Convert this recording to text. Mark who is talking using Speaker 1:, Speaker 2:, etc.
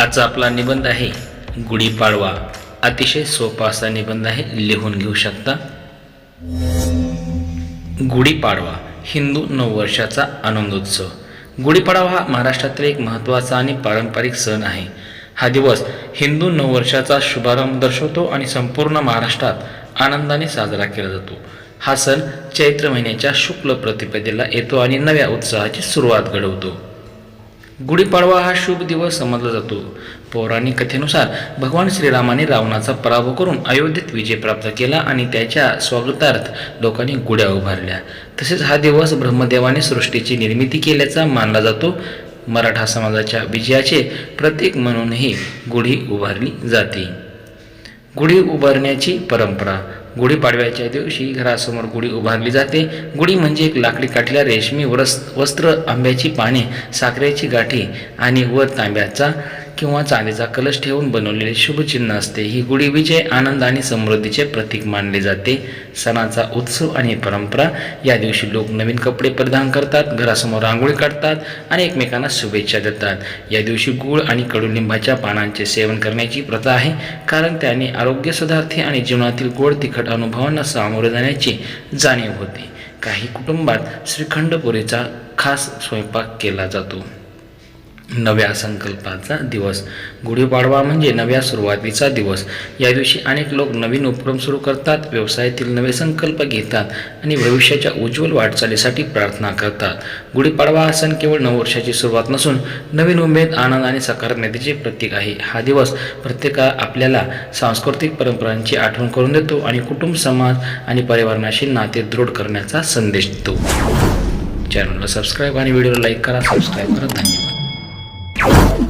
Speaker 1: आजचा आपला निबंध आहे गुढीपाडवा. अतिशय सोपा असा निबंध आहे लिहून घेऊ शकता. गुढीपाडवा हिंदू नववर्षाचा आनंदोत्सव. गुढीपाडवा हा महाराष्ट्रातील एक महत्त्वाचा आणि पारंपरिक सण आहे. हा दिवस हिंदू नववर्षाचा शुभारंभ दर्शवतो आणि संपूर्ण महाराष्ट्रात आनंदाने साजरा केला जातो. हा सण चैत्र महिन्याच्या शुक्ल प्रतिपदेला येतो आणि नव्या उत्साहाची सुरुवात घडवतो. गुढीपाडवा हा शुभ दिवस समजला जातो. पौराणिक कथेनुसार भगवान श्रीरामाने रावणाचा पराभव करून अयोध्येत विजय प्राप्त केला आणि त्याच्या स्वागतार्थ लोकांनी गुढ्या उभारल्या. तसेच हा दिवस ब्रह्मदेवाने सृष्टीची निर्मिती केल्याचा मानला जातो. मराठा समाजाच्या विजयाचे प्रतीक म्हणूनही गुढी उभारली जाते. गुढी उभारण्याची परंपरा गुढीपाडव्याच्या दिवशी घरासमोर गुढी उभारली जाते. गुढी म्हणजे एक लाकडी काठीला रेशमी वरस वस्त्र आंब्याची पाने साखरेची गाठी आणि वर तांब्याचा किंवा चांदीचा कलश ठेवून बनवलेले शुभचिन्ह असते. ही गुढी विजय आनंद आणि समृद्धीचे प्रतीक मानले जाते. सणाचा उत्सव आणि परंपरा या दिवशी लोक नवीन कपडे परिधान करतात घरासमोर रांगोळी काढतात आणि एकमेकांना शुभेच्छा देतात. या दिवशी गूळ आणि कडुलिंबाच्या पानांचे सेवन करण्याची प्रथा आहे कारण त्याने आरोग्य सुधारते आणि जीवनातील गोड तिखट अनुभवांना सामोरे जाण्याची जाणीव होते. काही कुटुंबात श्रीखंडपुरीचा खास स्वयंपाक केला जातो. नव्या संकल्पाचा दिवस. गुढीपाडवा म्हणजे नव्या सुरुवातीचा दिवस. या दिवशी अनेक लोक नवीन उपक्रम सुरू करतात व्यवसायातील नवे संकल्प घेतात आणि भविष्याच्या उज्ज्वल वाटचालीसाठी प्रार्थना करतात. गुढीपाडवा हा सण केवळ नववर्षाची सुरुवात नसून नवीन उमेद आनंद आणि सकारात्मकतेचे प्रतीक आहे. हा दिवस प्रत्येका आपल्याला सांस्कृतिक परंपरांची आठवण करून देतो आणि कुटुंब समाज आणि पर्यावरणाशी नाते दृढ करण्याचा संदेश देतो. चॅनलला सबस्क्राईब आणि व्हिडिओला लाईक करा. सबस्क्राईब करा. धन्यवाद. you